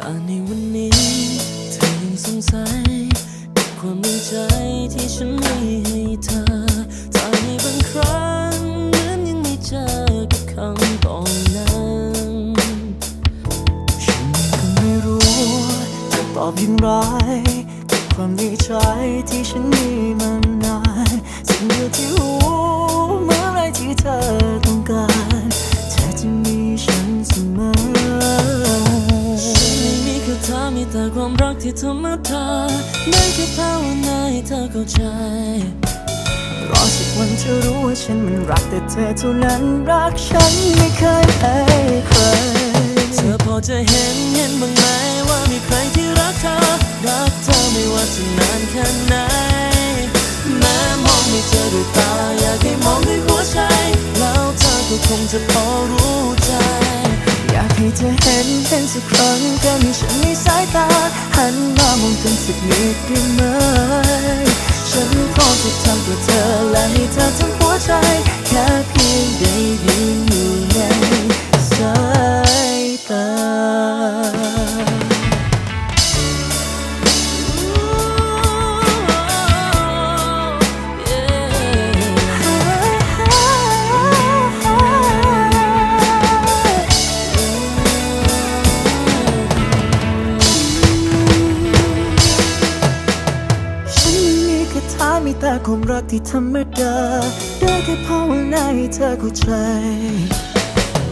ถ้าในวันนี้ เธอยังสงสัยกับความในใจที่ฉันมีให้เธอถ้าในบางครั้งเหมือนยังไม่เจอกับคำตอนนั้น ฉันก็ไม่รู้จะตอบอย่างไรกับความในใจที่ฉันมีมานานสิ่งเดียวที่รู้เมื่อไรที่เธอ แต่ความรักที่ธรรมดาได้แค่ภาวนาให้เธอเข้าใจ รอสักวันเธอรู้ว่าฉันมันรักแต่เธอเท่านั้นรักฉันไม่เคยให้ใครเธอพอจะเห็นเห็นบ้างไหมว่ามีใครที่รักเธอ รักเธอไม่ว่าจะนานแค่ไหนแม้มองไม่เจอด้วยตาอยากให้มองด้วยหัวใจ แล้วเธอก็คงจะพอรู้ ที่จะเธอเห็นเป็นสักครั้งแค่มีฉันในสายตา หันมามองกันสักนิดได้ไหม ฉันพร้อมจะทำเพื่อเธอและให้เธอทั้งหัวใจ แค่เพียงได้ยิน ค่ความรักที่ธรรมดา ได้แค่ภาวนาให้เธอเข้าใจ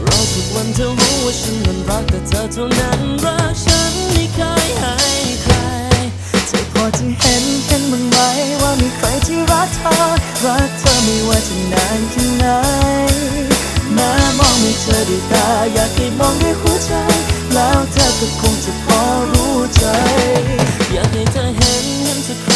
เราทุกวันเธอรู้ว่าฉันมันรักแต่เธอเท่านั้นรักฉันไม่เคยให้ใคร เธอพอจะเห็นเห็นบ้างไหมว่ามีใครที่รักเธอ รักเธอไม่ว่าจะนานแค่ไหนแม้มองไม่เจอด้วยตาอยากให้มองด้วยหัวใจ แล้วเธอก็คงจะพอรู้ใจ อยากให้เธอเห็นเห็นสักครั้